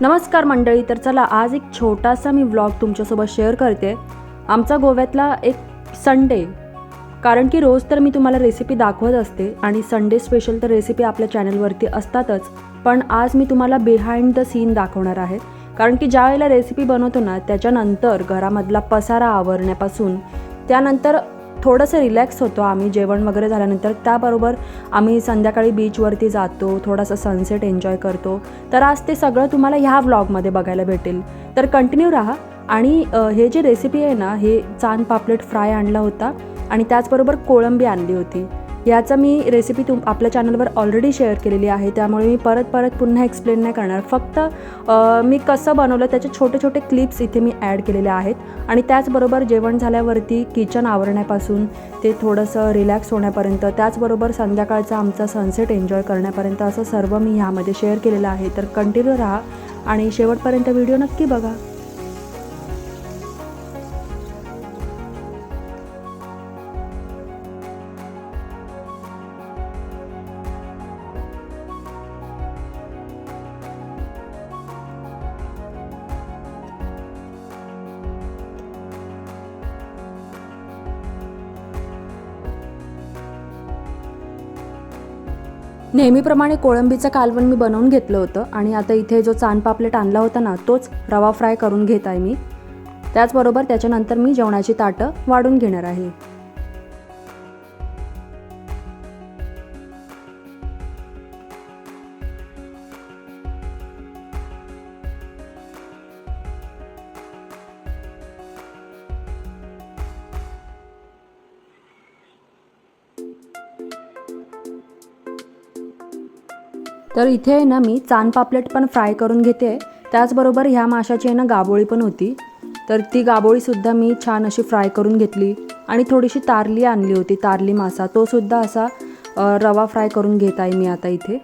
नमस्कार मंडळी तर चला आज एक छोटासा मी व्लॉग तुमच्यासोबत शेअर करते. आमचा गोव्यातला एक संडे कारण की रोज तर मी तुम्हाला रेसिपी दाखवत असते आणि संडे स्पेशल तर रेसिपी आपल्या चॅनलवरती असतातच. पण आज मी तुम्हाला बिहाइंड द सीन दाखवणार आहे. कारण की ज्या वेळेला रेसिपी बनवतो ना त्याच्यानंतर घरामधला पसारा आवरण्यापासून त्यानंतर थोडंसं रिलॅक्स होतो आम्ही जेवण वगैरे झाल्यानंतर त्याबरोबर आम्ही संध्याकाळी बीचवरती जातो थोडासा सनसेट एन्जॉय करतो. तर आज ते सगळं तुम्हाला ह्या व्लॉगमध्ये बघायला भेटेल. तर कंटिन्यू राहा आणि हे जे रेसिपी आहे ना हे चांद पापलेट फ्राय आणला होता आणि त्याचबरोबर कोळंबी आणली होती. याचा मी रेसिपी तुम आपल्या चॅनलवर ऑलरेडी शेअर केलेली आहे. त्यामुळे मी परत परत पुन्हा एक्सप्लेन नाही करणार. फक्त मी कसं बनवलं त्याचे छोटे छोटे क्लिप्स इथे मी ॲड केलेले आहेत. आणि त्याचबरोबर जेवण झाल्यावरती किचन आवरण्यापासून ते थोडंसं रिलॅक्स होण्यापर्यंत त्याचबरोबर संध्याकाळचा आमचा सनसेट एन्जॉय करण्यापर्यंत असं सर्व मी ह्यामध्ये शेअर केलेलं आहे. तर कंटिन्यू राहा आणि शेवटपर्यंत व्हिडिओ नक्की बघा. नेहमीप्रमाणे कोळंबीचं कालवण मी बनवून घेतलं होतं आणि आता इथे जो चान पापलेट आणला होता ना तोच रवा फ्राय करून घेत आहे मी. त्याचबरोबर त्याच्यानंतर मी जेवणाची ताटं वाढून घेणार आहे. तर इथे आहे ना मी चान पापलेट पण फ्राय करून घेते. त्याचबरोबर ह्या माशाची आहे ना गाबोळी पण होती. तर ती गाबोळीसुद्धा मी छान अशी फ्राय करून घेतली आणि थोडीशी तारली आणली होती तारली मासा. तोसुद्धा असा रवा फ्राय करून घेत आहे मी आता इथे.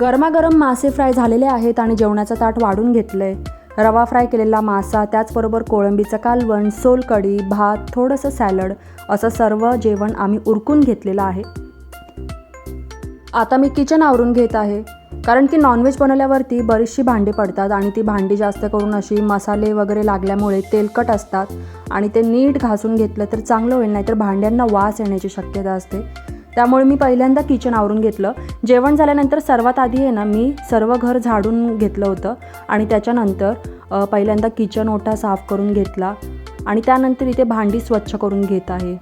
गरमागरम मासे फ्राय झालेले आहेत आणि जेवणाचं ताट वाढून घेतलं आहे रवा फ्राय केलेला मासा त्याचबरोबर कोळंबीचं कालवण सोलकढी भात थोडंसं सॅलड असं सर्व जेवण आम्ही उरकून घेतलेलं आहे. आता मी किचन आवरून घेत आहे. कारण की नॉनव्हेज बनवल्यावरती बरीचशी भांडी पडतात आणि ती भांडी जास्त करून अशी मसाले वगैरे लागल्यामुळे तेलकट असतात आणि ते नीट घासून घेतलं तर चांगलं होईल नाहीतर भांड्यांना वास येण्याची शक्यता असते. त्यामुळे मी पहिल्यांदा किचन आवरून घेतलं. जेवण झाल्यानंतर सर्वात आधी आहे ना मी सर्व घर झाडून घेतलं होतं. आणि त्याच्यानंतर पहिल्यांदा किचन ओटा साफ करून घेतला. आणि त्यानंतर इथे भांडी स्वच्छ करून घेत आहे.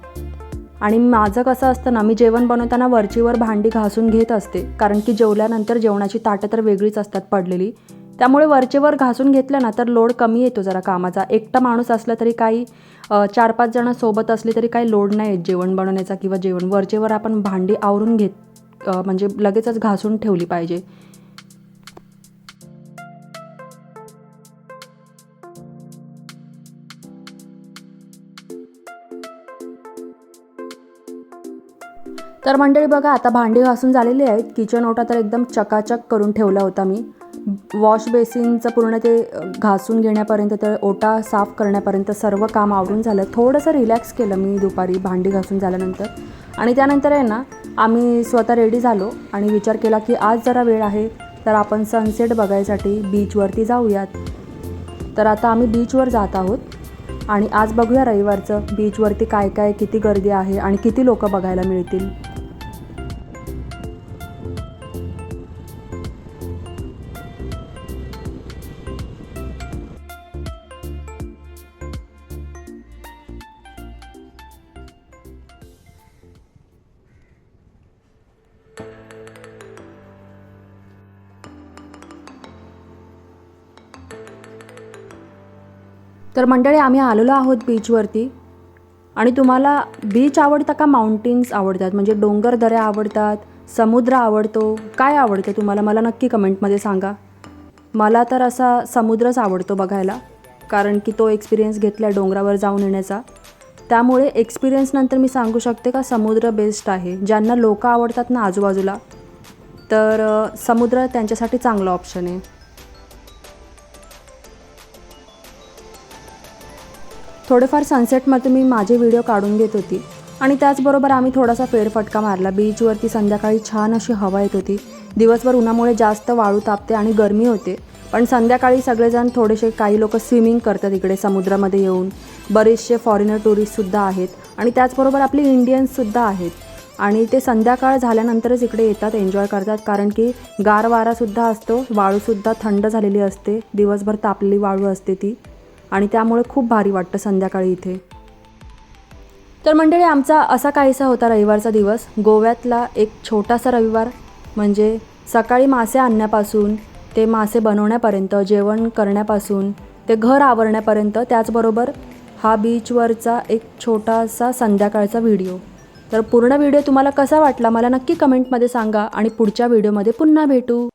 आणि माझं कसं असतं ना मी जेवण बनवताना वरचीवर भांडी घासून घेत असते. कारण की जेवल्यानंतर जेवणाची ताटं तर वेगळीच असतात पडलेली. त्यामुळे वरचेवर घासून घेतलं ना तर लोड कमी येतो जरा कामाचा. एकटा माणूस असला तरी काही चार पाच जण सोबत असले तरी काही लोड नाही येत जेवण बनवण्याचा किंवा जेवण. वरचेवर आपण भांडी आवरून घेत म्हणजे लगेचच घासून ठेवली पाहिजे. तर मंडळी बघा आता भांडी घासून झालेली आहेत. किचन ओटा तर एकदम चकाचक करून ठेवला होता मी. वॉश बेसिनचं पूर्ण ते घासून घेण्यापर्यंत तर ओटा साफ करण्यापर्यंत सर्व काम आवरून झालं. थोडंसं रिलॅक्स केलं मी दुपारी भांडी घासून झाल्यानंतर. आणि त्यानंतर आहे ना आम्ही स्वतः रेडी झालो आणि विचार केला की आज जरा वेळ आहे तर आपण सनसेट बघायसाठी बीचवरती जाऊयात. तर आता आम्ही बीचवर जात आहोत आणि आज बघूया रविवारचं बीचवरती काय काय किती गर्दी आहे आणि किती लोकं बघायला मिळतील. तर मंडळी आम्ही आलेलो आहोत बीचवरती आणि तुम्हाला बीच आवडतं का? माउंटेन्स आवडतात. म्हणजे डोंगर दऱ्या आवडतात समुद्र आवडतो. काय आवडतं तुम्हाला? मला नक्की कमेंटमध्ये सांगा. मला तर असा समुद्रच आवडतो बघायला. कारण की तो एक्सपिरियन्स घेतला डोंगरावर जाऊन येण्याचा. त्यामुळे एक्सपिरियन्स नंतर मी सांगू शकते का? समुद्र बेस्ट आहे. ज्यांना लोक आवडतात ना आजूबाजूला तर समुद्र त्यांच्यासाठी चांगलं ऑप्शन आहे. थोडेफार सनसेटमध्ये मी माझे व्हिडिओ काढून घेत होती. आणि त्याचबरोबर आम्ही थोडासा फेरफटका मारला. बीचवरती संध्याकाळी छान अशी हवा येत होती. दिवसभर उन्हामुळे जास्त वाळू तापते आणि गरमी होते. पण संध्याकाळी सगळेजण थोडेसे काही लोक स्विमिंग करतात इकडे समुद्रामध्ये येऊन. बरेचसे फॉरेनर टुरिस्टसुद्धा आहेत. आणि त्याचबरोबर आपले इंडियन्ससुद्धा आहेत. आणि ते संध्याकाळ झाल्यानंतरच इकडे येतात एन्जॉय करतात. कारण की गार वारासुद्धा असतो वाळूसुद्धा थंड झालेली असते. दिवसभर तापलेली वाळू असते ती. आणि त्यामुळे खूप भारी वाटतं संध्याकाळी इथे. तर मंडळी आमचा असा काहीसा होता रविवारचा दिवस. गोव्यातला एक छोटासा रविवार म्हणजे सकाळी मासे आणण्यापासून ते मासे बनवण्यापर्यंत जेवण करण्यापासून ते घर आवरण्यापर्यंत त्याचबरोबर हा बीचवरचा एक छोटासा संध्याकाळचा व्हिडिओ. तर पूर्ण व्हिडिओ तुम्हाला कसा वाटला मला नक्की कमेंटमध्ये सांगा आणि पुढच्या व्हिडिओमध्ये पुन्हा भेटू.